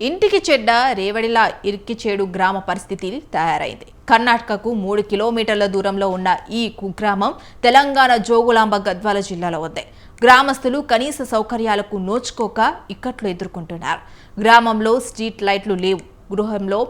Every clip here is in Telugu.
ఇంటికి చెడ్డ రేవడిలా ఇరికిచేడు గ్రామ పరిస్థితి తయారైంది. కర్ణాటకకు మూడు కిలోమీటర్ల దూరంలో ఉన్న ఈ కుగ్రామం తెలంగాణ జోగులాంబ గద్వాల జిల్లాలో ఉంది. గ్రామస్తులు కనీస సౌకర్యాలకు నోచుకోక ఇక్కట్లు ఎదుర్కొంటున్నారు. గ్రామంలో స్ట్రీట్ లైట్లు లేవు. గృహంలో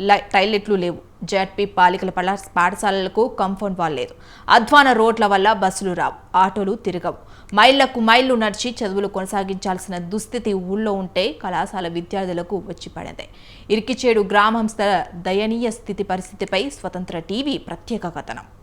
లై- టైలెట్లు లేవు. జడ్పీ పాలికల పట్ల పాఠశాలలకు కంఫర్ట్ వాల్ లేదు. అధ్వాన రోడ్ల వల్ల బస్సులు రావు. ఆటోలు తిరగవు. మైళ్ళకు మైళ్ళు నడిచి చదువులు కొనసాగించాల్సిన దుస్థితి ఊళ్ళో ఉంటే కళాశాల విద్యార్థులకు వచ్చి పడింది. ఇరికిచేడు గ్రామం దయనీయ స్థితి పరిస్థితిపై స్వతంత్ర టీవీ ప్రత్యేక కథనం.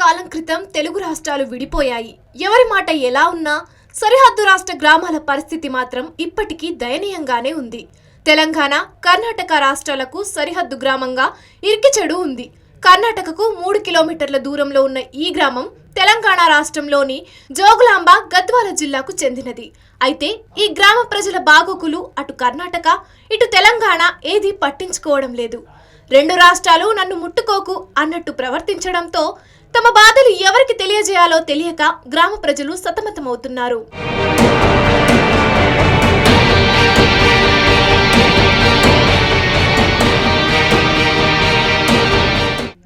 కాలం క్రితం తెలుగు రాష్ట్రాలు విడిపోయాయి. ఎవరి మాట ఎలా ఉన్నా సరిహద్దు రాష్ట్ర గ్రామాల పరిస్థితి మాత్రం ఇప్పటికీ దయనీయంగానే ఉంది. తెలంగాణ కర్ణాటక రాష్ట్రాలకు సరిహద్దు గ్రామంగా ఇరికిచెడు ఉంది. కర్ణాటకకు మూడు కిలోమీటర్ల దూరంలో ఉన్న ఈ గ్రామం తెలంగాణ రాష్ట్రంలోని జోగులాంబ గద్వాల జిల్లాకు చెందినది. అయితే ఈ గ్రామ ప్రజల బాగోగులు అటు కర్ణాటక ఇటు తెలంగాణ ఏదీ పట్టించుకోవడం లేదు. రెండు రాష్ట్రాలు నన్ను ముట్టుకోకు అన్నట్టు ప్రవర్తించడంతో తమ బాధలు ఎవరికి తెలియజేయాలో తెలియక గ్రామ ప్రజలు సతమతమవుతున్నారు.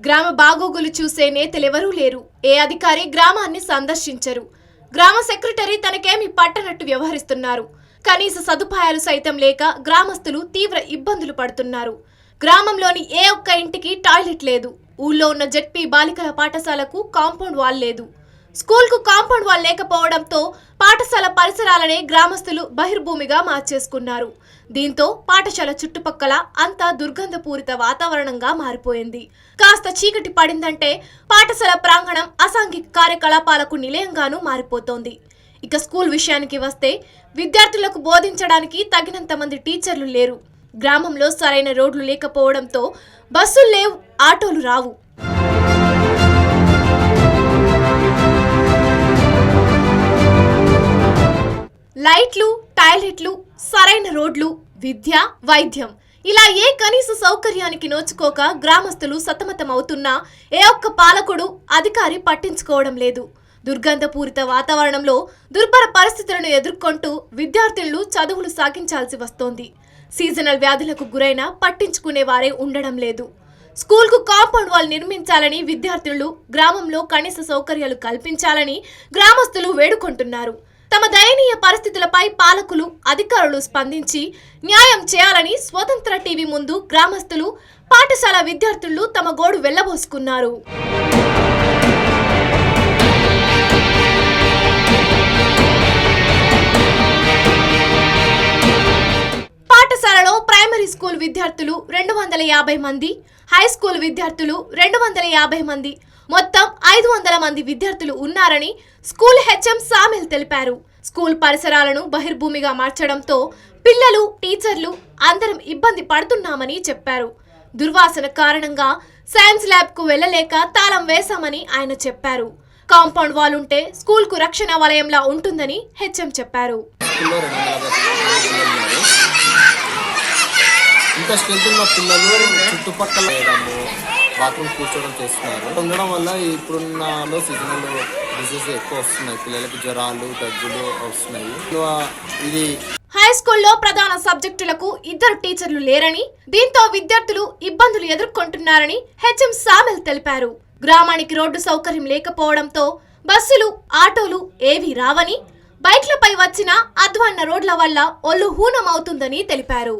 గ్రామ బాగోగులు చూసే నేతలెవరూ లేరు. ఏ అధికారి గ్రామాన్ని సందర్శించరు. గ్రామ సెక్రటరీ తనకేమి పట్టనట్టు వ్యవహరిస్తున్నారు. కనీస సదుపాయాలు సైతం లేక గ్రామస్తులు తీవ్ర ఇబ్బందులు పడుతున్నారు. గ్రామంలోని ఏ ఒక్క ఇంటికి టాయిలెట్ లేదు. ఊళ్ళో ఉన్న జెడ్పీ బాలికల పాఠశాలకు కాంపౌండ్ వాల్ లేదు. స్కూల్కు కాంపౌండ్ వాల్ లేకపోవడంతో పాఠశాల పరిసరాలనే గ్రామస్తులు బహిర్భూమిగా మార్చేసుకున్నారు. దీంతో పాఠశాల చుట్టుపక్కల అంతా దుర్గంధపూరిత వాతావరణంగా మారిపోయింది. కాస్త చీకటి పడిందంటే పాఠశాల ప్రాంగణం అసాంఘిక కార్యకలాపాలకు నిలయంగానూ మారిపోతోంది. ఇక స్కూల్ విషయానికి వస్తే విద్యార్థులకు బోధించడానికి తగినంత మంది టీచర్లు లేరు. గ్రామంలో సరైన రోడ్లు లేకపోవడంతో బస్సులు లేవు ఆటోలు రావు. లైట్లు టాయిలెట్లు సరైన రోడ్లు విద్య వైద్యం. ఇలా ఏ కనీస సౌకర్యానికి నోచుకోక గ్రామస్తులు సతమతమవుతున్నా ఏ ఒక్క పాలకుడు అధికారి పట్టించుకోవడం లేదు. దుర్గంధపూరిత వాతావరణంలో దుర్భర పరిస్థితులను ఎదుర్కొంటూ విద్యార్థులు చదువులు సాగించాల్సి వస్తోంది. సీజనల్ వ్యాధులకు గురైన పట్టించుకునే వారే ఉండడం లేదు. స్కూల్కు కాంపౌండ్ వాల్ నిర్మించాలని విద్యార్థులు గ్రామంలో కనీస సౌకర్యాలు కల్పించాలని గ్రామస్తులు వేడుకుంటున్నారు. తమ దయనీయ పరిస్థితులపై పాలకులు అధికారులు స్పందించి న్యాయం చేయాలని స్వతంత్ర టీవీ ముందు గ్రామస్తులు పాఠశాల విద్యార్థులు తమ గోడు వెళ్ళబోసుకున్నారు. విద్యార్థులు రెండు వందల యాభై మంది హై స్కూల్ విద్యార్థులు రెండు వందల యాభై మంది మొత్తం ఐదు వందల మంది విద్యార్థులు ఉన్నారని స్కూల్ హెచ్ఎం సామిల్ తెలిపారు. స్కూల్ పరిసరాలను బహిర్భూమిగా మార్చడంతో పిల్లలు టీచర్లు అందరం ఇబ్బంది పడుతున్నామని చెప్పారు. దుర్వాసన కారణంగా సైన్స్ ల్యాబ్కు వెళ్ళలేక తాళం వేశామని ఆయన చెప్పారు. కాంపౌండ్ వాల్ ఉంటే స్కూల్కు రక్షణ వలయంలా ఉంటుందని హెచ్ఎం చెప్పారు స్కూల్లో రెండు వందల యాభై పిల్లలు ఉన్నారు ఇంకా స్ట్రెంత్ ఉన్న పిల్లలు చుట్టుపక్కల వేయడము బాత్రూమ్ కూర్చోవడం చేస్తున్నారు. ఉండడం వల్ల ఇప్పుడున్న సీజనల్ డిసీజ్ ఎక్కువ వస్తున్నాయి. పిల్లలకి జ్వరాలు దగ్గులు వస్తున్నాయి. ఇది హై స్కూల్లో ప్రధాన సబ్జెక్టులకు ఇద్దరు టీచర్లు లేరని దీంతో విద్యార్థులు ఇబ్బందులు ఎదుర్కొంటున్నారని హెచ్ఎం సామెల్ తెలిపారు. గ్రామానికి రోడ్డు సౌకర్యం లేకపోవడంతో బస్సులు ఆటోలు ఏవీ రావని బైక్లపై వచ్చిన అధ్వాన్న రోడ్ల వల్ల ఒళ్ళు హూనమవుతుందని తెలిపారు.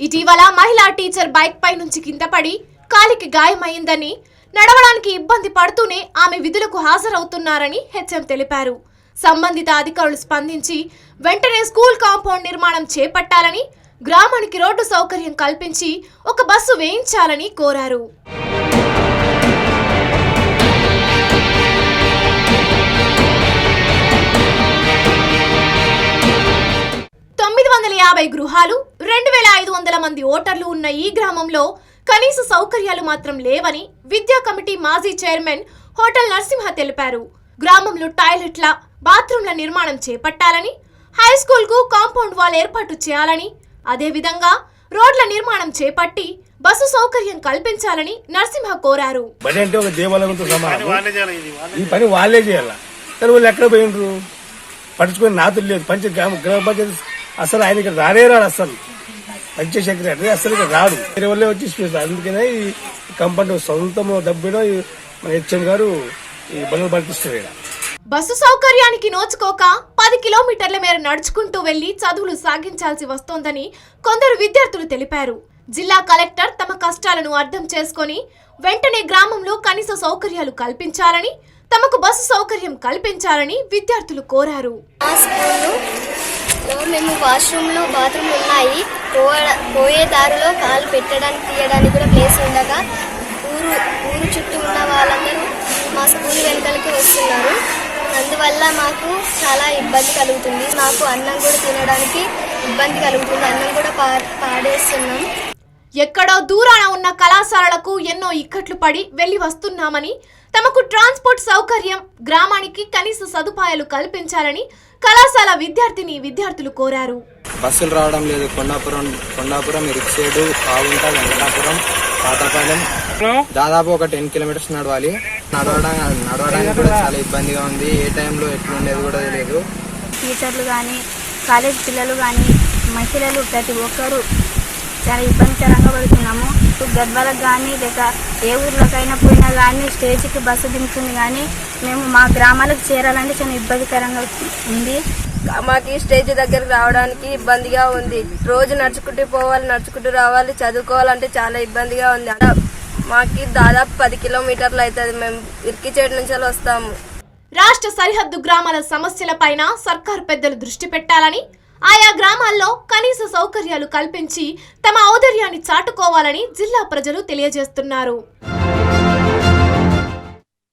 ఇటీవల మహిళా టీచర్ బైక్ పై నుంచి కింద పడి కాలికి గాయమైందని నడవడానికి ఇబ్బంది పడుతూనే ఆమె విధులకు హాజరవుతున్నారని హెచ్ఎం తెలిపారు. సంబంధిత అధికారులు స్పందించి వెంటనే స్కూల్ కాంపౌండ్ నిర్మాణం చేపట్టాలని గ్రామానికి రోడ్డు సౌకర్యం కల్పించి ఒక బస్సు వేయించాలని కోరారు. తొమ్మిది వందల యాభై గృహాలు రెండు వేల ఐదు వందల మంది ఓటర్లు ఉన్న ఈ గ్రామంలో కనీస సౌకర్యాలు మాత్రం లేవని విద్యా కమిటీ మాజీ చైర్మన్ హోటల్ నరసింహ తెలిపారు. గ్రామంలో టాయిలెట్ల బాత్రూంల నిర్మాణం చేపట్టాలని హై స్కూల్కు కాంపౌండ్ వాల్ ఏర్పాటు చేయాలని అదేవిధంగా రోడ్ల నిర్మాణం చేపట్టి బస్సు సౌకర్యం కల్పించాలని నరసింహ కోరారు. బడి అంటే ఒక దేవాలయంతో సమానం. ఈ పని వాళ్ళే చేయాల. కానీ వాళ్ళు ఎక్కడ పోయినరు పట్టించుకుని నాతులు లేదు. పంచ గ్రామ గ్రామ పంచాయతీ అసలు ఆయన ఇక్కడ రానే రాడు అసలు. పంచాయతీ సెక్రటరీ అసలు రాడు. వేరే వాళ్ళే వచ్చి చూస్తారు. అందుకనే ఈ కంపెనీ సొంతం డబ్బులో మన హెచ్ఎం గారు ఈ బండ్లు పట్టిస్తారు ఇక్కడ. బస్సు సౌకర్యానికి నోచుకోక పది కిలోమీటర్ల మేర నడుచుకుంటూ వెళ్ళి చదువులు సాగించాల్సి వస్తోందని కొందరు విద్యార్థులు తెలిపారు. జిల్లా కలెక్టర్ తమ కష్టాలను అర్థం చేసుకొని వెంటనే గ్రామంలో కనీస సౌకర్యాలు కల్పించాలని తమకు బస్సు సౌకర్యం కల్పించాలని విద్యార్థులు కోరారు. మేము వాష్రూమ్లో బాత్రూమ్ ఉన్నాయి. పోయే దారిలో కాలు పెట్టడానికి తీయడానికి కూడా ప్లేస్ ఉండగా ఊరు ఊరు చుట్టూ ఉన్న వాళ్ళందరూ మా స్కూల్ వెనుకలకి వస్తున్నారు. అందువల్ల మాకు చాలా ఇబ్బంది కలుగుతుంది. మాకు అన్నం కూడా తినడానికి ఇబ్బంది కలుగుతుంది. అన్నం కూడా పా పాడేస్తున్నాం. ఎక్కడో దూరాన ఉన్న కళాశాలలకు ఎన్నో ఇక్కట్లు పడి వెళ్ళి వస్తున్నామని తమకు ట్రాన్స్పోర్ట్ సౌకర్యం గ్రామానికి కనీస సదుపాయాలు కల్పించాలని కళాశాల విద్యార్థిని విద్యార్థులు కోరారు. బస్సులు రావడం లేదు. కొండాపురం కొండాపురం ఇరుక్సేడు కావుంట వెంకటాపురం పాతపాలెం. దాదాపు ఒక టెన్ కిలోమీటర్స్ నడవాలి. నడవడం నడవడానికి కూడా చాలా ఇబ్బందిగా ఉంది. ఏ టైంలో ఎట్లుండేది కూడా తెలియదు. టీచర్లు కానీ కాలేజ్ పిల్లలు కానీ మహిళలు ప్రతి ఒక్కరూ చాలా ఇబ్బందికరంగా పడుతున్నాము. గద్వాలకు కానీ లేక ఏ ఊర్లోకైనా పోయినా కానీ స్టేజ్కి బస్సు దింపుతుంది కానీ మేము మా గ్రామాలకు చేరాలంటే చాలా ఇబ్బందికరంగా ఉంది. మాకు స్టేజ్ దగ్గరికి రావడానికి ఇబ్బందిగా ఉంది. రోజు నడుచుకుంటూ పోవాలి నడుచుకుంటూ రావాలి చదువుకోవాలంటే చాలా ఇబ్బందిగా ఉంది. అలా మాకి దాదాపు పది కిలోమీటర్లు అవుతుంది. మేము ఇరికిచేటి నుంచి వస్తాము. రాష్ట్ర సరిహద్దు గ్రామాల సమస్యలపైన సర్కారు పెద్దలు దృష్టి పెట్టాలని ఆయా గ్రామాల్లో కనీస సౌకర్యాలు కల్పించి తమ ఔదర్యాన్ని చాటుకోవాలని జిల్లా ప్రజలు తెలియజేస్తున్నారు.